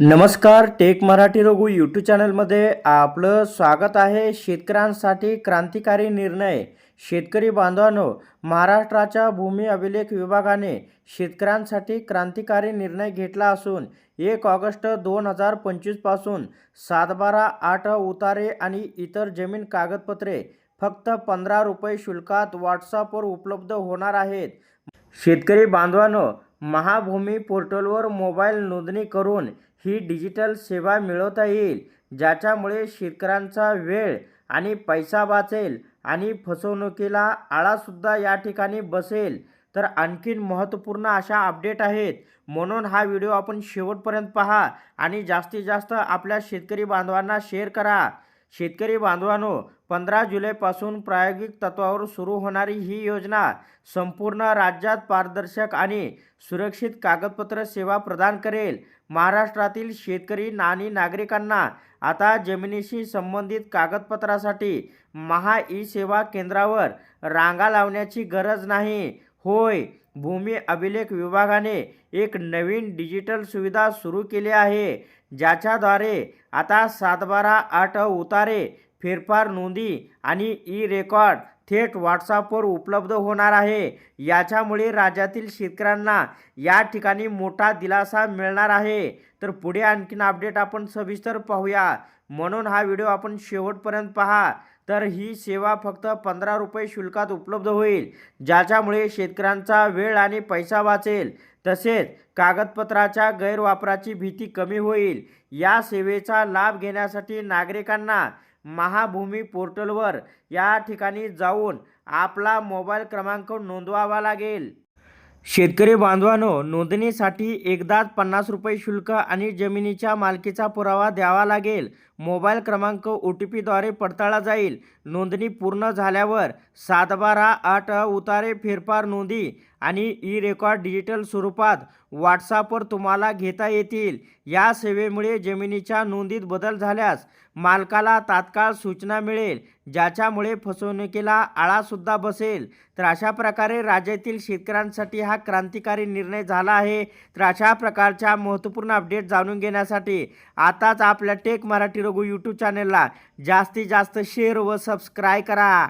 नमस्कार take Marathi Raghu YouTube चॅनलमध्ये आपलं स्वागत आहे. शेतकऱ्यांसाठी क्रांतिकारी निर्णय. शेतकरी बांधवांनो महाराष्ट्राच्या भूमी अभिलेख विभागाने शेतकऱ्यांसाठी क्रांतिकारी निर्णय घेतला असून एक ऑगस्ट दोन हजार पंचवीसपासून सातबारा आठ उतारे आणि इतर जमीन कागदपत्रे फक्त पंधरा रुपये शुल्कात व्हॉट्सअपवर उपलब्ध होणार आहेत. शेतकरी बांधवांनो महाभूमी पोर्टलवर मोबाईल नोंदणी करून ही डिजिटल सेवा मिळवता येईल ज्याच्यामुळे शेतकऱ्यांचा वेळ आणि पैसा वाचेल आणि फसवणुकीला आळासुद्धा या ठिकाणी बसेल. तर आणखीन महत्त्वपूर्ण अशा अपडेट आहेत. म्हणून हा व्हिडिओ आपण शेवटपर्यंत पहा आणि जास्तीत जास्त आपल्या शेतकरी बांधवांना शेअर करा. शेतकरी बांधवांनो पंधरा जुलैपासून प्रायोगिक तत्वावर सुरू होणारी ही योजना संपूर्ण राज्यात पारदर्शक आणि सुरक्षित कागदपत्र सेवा प्रदान करेल. महाराष्ट्रातील शेतकरी आणि नागरिकांना आता जमिनीशी संबंधित कागदपत्रासाठी महा ई सेवा केंद्रावर रांगा लावण्याची गरज नाही. होय भूमी अभिलेख विभागाने एक नवीन डिजिटल सुविधा सुरू केली आहे ज्याच्याद्वारे आता सातबारा आठ उतारे फेरफार नोंदी आणि ई रेकॉर्ड थेट व्हॉट्सअपवर उपलब्ध होणार आहे. याच्यामुळे राज्यातील शेतकऱ्यांना या ठिकाणी मोठा दिलासा मिळणार आहे. तर पुढे आणखीन अपडेट आपण सविस्तर पाहूया. म्हणून हा व्हिडिओ आपण शेवटपर्यंत पहा. तर ही सेवा फक्त पंधरा रुपये शुल्कात उपलब्ध होईल ज्याच्यामुळे शेतकऱ्यांचा वेळ आणि पैसा वाचेल. तसेच कागदपत्राच्या गैरवापराची भीती कमी होईल. या सेवेचा लाभ घेण्यासाठी नागरिकांना महाभूमी पोर्टलवर या ठिकाणी जाऊन आपला मोबाईल क्रमांक नोंदवावा लागेल. शेतकरी बांधवांनो नोंदणीसाठी एकदाच पन्नास रुपये शुल्क आणि जमिनीच्या मालकीचा पुरावा द्यावा लागेल. मोबाईल क्रमांक ओ टी पीद्वारे पडताळला जाईल. नोंदणी पूर्ण झाल्यावर सातबारा आठ उतारे फेरफार नोंदी आणि ई रेकॉर्ड डिजिटल स्वरूपात व्हॉट्सअपवर तुम्हाला घेता येतील. या सेवेमुळे जमिनीच्या नोंदीत बदल झाल्यास मालकाला तात्काळ सूचना मिळेल ज्याच्यामुळे फसवणुकीला आळासुद्धा बसेल. तर अशा प्रकारे राज्यातील शेतकऱ्यांसाठी हा क्रांतिकारी निर्णय झाला आहे. तर अशा प्रकारच्या महत्त्वपूर्ण अपडेट जाणून घेण्यासाठी आताच आपल्या टेक मराठी रघु यूट्यूब चॅनलला जास्तीत जास्त शेअर व सबस्क्राईब करा.